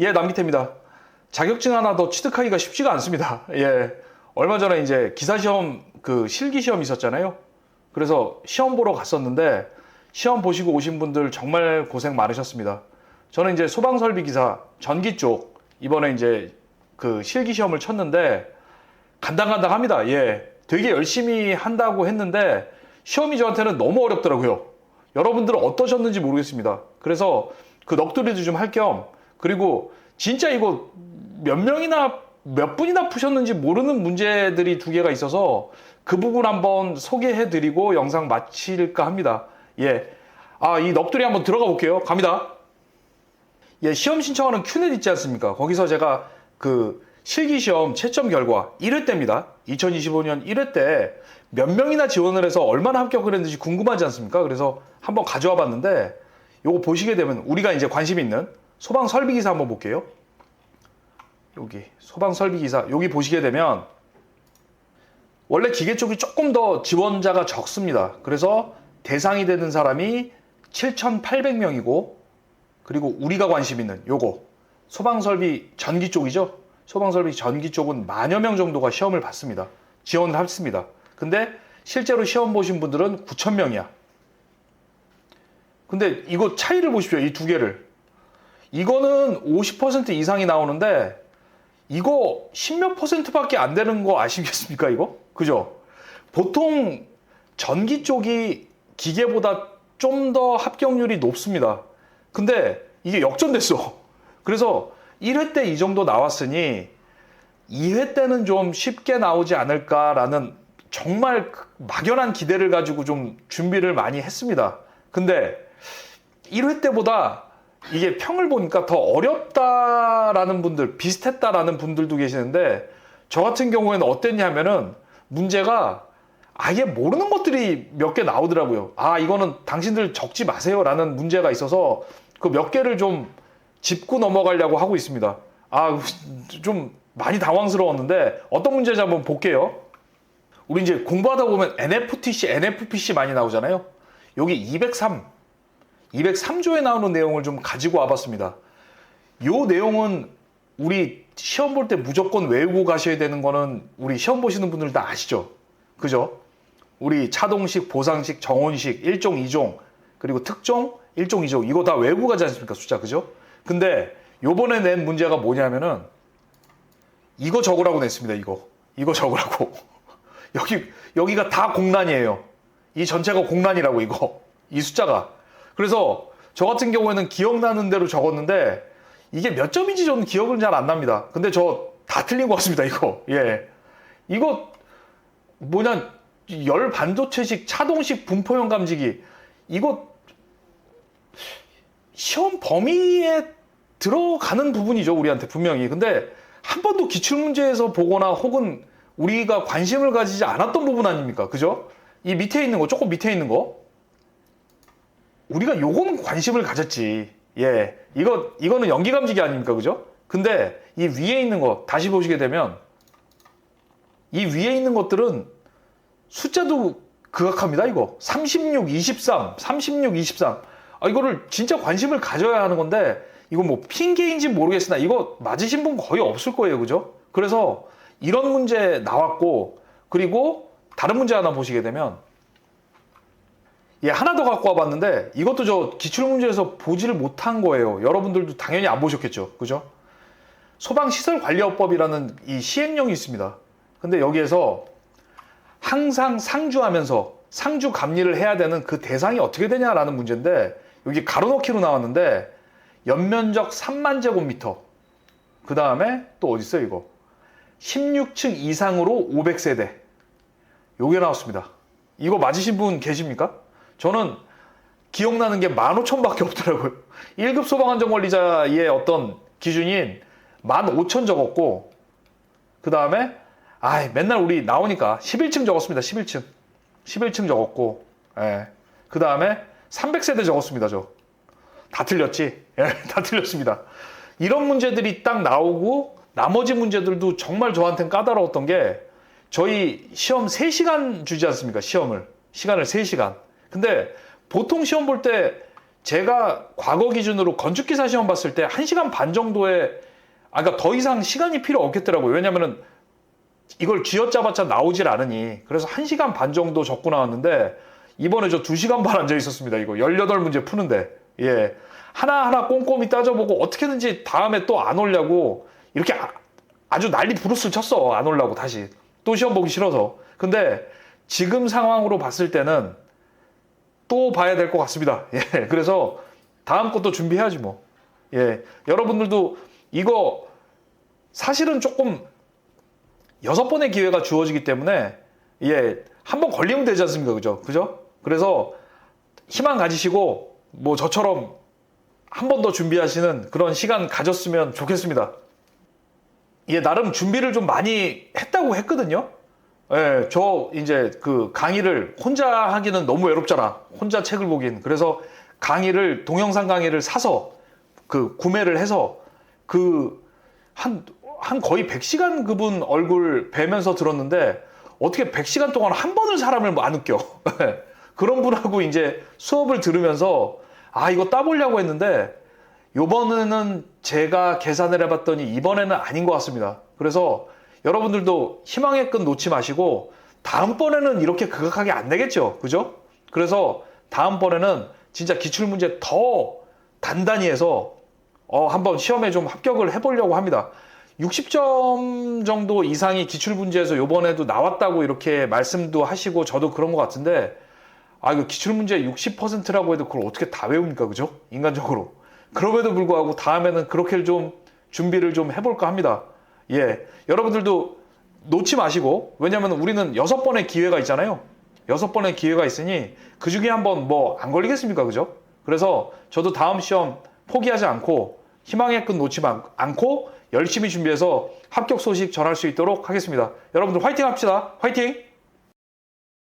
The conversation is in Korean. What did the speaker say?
예, 남기태입니다. 자격증 하나 더 취득하기가 쉽지가 않습니다. 예. 얼마 전에 이제 기사시험 그 실기시험 있었잖아요. 그래서 시험 보러 갔었는데 시험 보시고 오신 분들 정말 고생 많으셨습니다. 저는 이제 소방설비 기사 전기 쪽 이번에 이제 그 실기시험을 쳤는데 간당간당 합니다. 예. 되게 열심히 한다고 했는데 시험이 저한테는 너무 어렵더라고요. 여러분들은 어떠셨는지 모르겠습니다. 그래서 그 넋두리도 좀 할 겸 그리고 진짜 이거 몇 명이나 몇 분이나 푸셨는지 모르는 문제들이 두 개가 있어서 그 부분 한번 소개해 드리고 영상 마칠까 합니다. 예. 아, 이 넋두리 한번 들어가 볼게요. 갑니다. 예, 시험 신청하는 큐넷 있지 않습니까? 거기서 제가 그 실기시험 채점 결과 1회 때입니다. 2025년 1회 때 몇 명이나 지원을 해서 얼마나 합격을 했는지 궁금하지 않습니까? 그래서 한번 가져와 봤는데 요거 보시게 되면 우리가 이제 관심 있는 소방 설비 기사 한번 볼게요. 여기 소방 설비 기사 여기 보시게 되면 원래 기계 쪽이 조금 더 지원자가 적습니다. 그래서 대상이 되는 사람이 7,800명이고 그리고 우리가 관심 있는 요거 소방 설비 전기 쪽이죠. 소방 설비 전기 쪽은 만여 명 정도가 시험을 봤습니다. 지원을 했습니다. 근데 실제로 시험 보신 분들은 9,000명이야. 근데 이거 차이를 보십시오. 이 두 개를. 이거는 50% 이상이 나오는데 이거 10몇 퍼센트밖에 안 되는 거 아시겠습니까? 이거? 그죠? 보통 전기 쪽이 기계보다 좀 더 합격률이 높습니다. 근데 이게 역전됐어. 그래서 1회 때 이 정도 나왔으니 2회 때는 좀 쉽게 나오지 않을까라는 정말 막연한 기대를 가지고 좀 준비를 많이 했습니다. 근데 1회 때보다 이게 평을 보니까 더 어렵다라는 분들, 비슷했다라는 분들도 계시는데 저 같은 경우에는 어땠냐면은 문제가 아예 모르는 것들이 몇 개 나오더라고요. 아, 이거는 당신들 적지 마세요라는 문제가 있어서 그 몇 개를 좀 짚고 넘어가려고 하고 있습니다. 아, 좀 많이 당황스러웠는데 어떤 문제인지 한번 볼게요. 우리 이제 공부하다 보면 NFTC, NFPC 많이 나오잖아요. 여기 203, 203조에 나오는 내용을 좀 가지고 와봤습니다. 요 내용은 우리 시험 볼 때 무조건 외우고 가셔야 되는 거는 우리 시험 보시는 분들 다 아시죠? 그죠? 우리 차동식, 보상식, 정원식, 1종, 2종, 그리고 특종, 1종, 2종 이거 다 외우고 가지 않습니까? 숫자 그죠? 근데 요번에 낸 문제가 뭐냐면은 이거 적으라고 냈습니다. 이거. 이거 적으라고. 여기 여기가 다 공란이에요. 이 전체가 공란이라고 이거. 이 숫자가. 그래서 저 같은 경우에는 기억나는 대로 적었는데 이게 몇 점인지 저는 기억은 잘 안 납니다. 근데 저 다 틀린 것 같습니다. 이거. 예. 이거 뭐냐 열 반도체식 차동식 분포형 감지기 이거 시험 범위에 들어가는 부분이죠 우리한테 분명히 근데 한 번도 기출 문제에서 보거나 혹은 우리가 관심을 가지지 않았던 부분 아닙니까 그죠 이 밑에 있는 거 조금 밑에 있는 거 우리가 요거는 관심을 가졌지 예 이거 이거는 연기 감지기 아닙니까 그죠 근데 이 위에 있는 거 다시 보시게 되면 이 위에 있는 것들은 숫자도 극악합니다, 이거. 36, 23, 36, 23. 아, 이거를 진짜 관심을 가져야 하는 건데, 이거 뭐 핑계인지 모르겠으나, 이거 맞으신 분 거의 없을 거예요, 그죠? 그래서 이런 문제 나왔고, 그리고 다른 문제 하나 보시게 되면, 예, 하나 더 갖고 와봤는데, 이것도 저 기출문제에서 보지를 못한 거예요. 여러분들도 당연히 안 보셨겠죠, 그죠? 소방시설관리업법이라는 이 시행령이 있습니다. 근데 여기에서 항상 상주하면서 상주 감리를 해야 되는 그 대상이 어떻게 되냐라는 문제인데 여기 가로넣기로 나왔는데 연면적 3만 제곱미터 그 다음에 또 어디 있어요 이거 16층 이상으로 500세대 요게 나왔습니다 이거 맞으신 분 계십니까? 저는 기억나는 게 15,000밖에 없더라고요 1급 소방안전 관리자의 어떤 기준인 15,000 적었고 그 다음에 아, 맨날 우리 나오니까 11층 적었습니다. 11층. 11층 적었고, 예. 그 다음에 300세대 적었습니다. 저. 다 틀렸지? 예, 다 틀렸습니다. 이런 문제들이 딱 나오고, 나머지 문제들도 정말 저한테는 까다로웠던 게, 저희 시험 3시간 주지 않습니까? 시험을. 시간을 3시간. 근데 보통 시험 볼 때 제가 과거 기준으로 건축기사 시험 봤을 때 1시간 반 정도에 아 그러니까 더 이상 시간이 필요 없겠더라고요. 왜냐면은 이걸 쥐어짜봤자 나오질 않으니 그래서 1시간 반 정도 적고 나왔는데 이번에 저 2시간 반 앉아 있었습니다. 이거 18문제 푸는데. 예. 하나하나 꼼꼼히 따져보고 어떻게든지 다음에 또안 오려고 이렇게 아, 아주 난리 부르스를 쳤어. 안 오려고 다시. 또 시험 보기 싫어서. 근데 지금 상황으로 봤을 때는 또 봐야 될 것 같습니다. 예. 그래서 다음 것도 준비해야지 뭐. 예. 여러분들도 이거 사실은 조금 여섯 번의 기회가 주어지기 때문에 예. 한 번 걸리면 되지 않습니까? 그죠? 그죠? 그래서 희망 가지시고 뭐 저처럼 한 번 더 준비하시는 그런 시간 가졌으면 좋겠습니다. 예, 나름 준비를 좀 많이 했다고 했거든요. 예, 저 이제 그 강의를 혼자 하기는 너무 외롭잖아. 혼자 책을 보긴. 그래서 강의를 동영상 강의를 사서 그 구매를 해서 그한한 거의 100시간 그분 얼굴 뵈면서 들었는데 어떻게 100시간 동안 한 번을 사람을 안 웃겨. 그런 분하고 이제 수업을 들으면서 아, 이거 따보려고 했는데 요번에는 제가 계산을 해봤더니 이번에는 아닌 것 같습니다. 그래서 여러분들도 희망의 끈 놓지 마시고 다음번에는 이렇게 극악하게 안 되겠죠. 그죠? 그래서 다음번에는 진짜 기출문제 더 단단히 해서 어, 한번 시험에 좀 합격을 해보려고 합니다. 60점 정도 이상이 기출문제에서 요번에도 나왔다고 이렇게 말씀도 하시고 저도 그런 것 같은데 아, 이거 기출문제 60%라고 해도 그걸 어떻게 다 외웁니까? 그죠? 인간적으로. 그럼에도 불구하고 다음에는 그렇게 좀 준비를 좀 해볼까 합니다. 예. 여러분들도 놓지 마시고, 왜냐면 우리는 여섯 번의 기회가 있잖아요. 여섯 번의 기회가 있으니 그 중에 한 번 뭐 안 걸리겠습니까? 그죠? 그래서 저도 다음 시험 포기하지 않고 희망의 끈 놓지 마- 않고 열심히 준비해서 합격 소식 전할 수 있도록 하겠습니다. 여러분들 화이팅 합시다. 화이팅!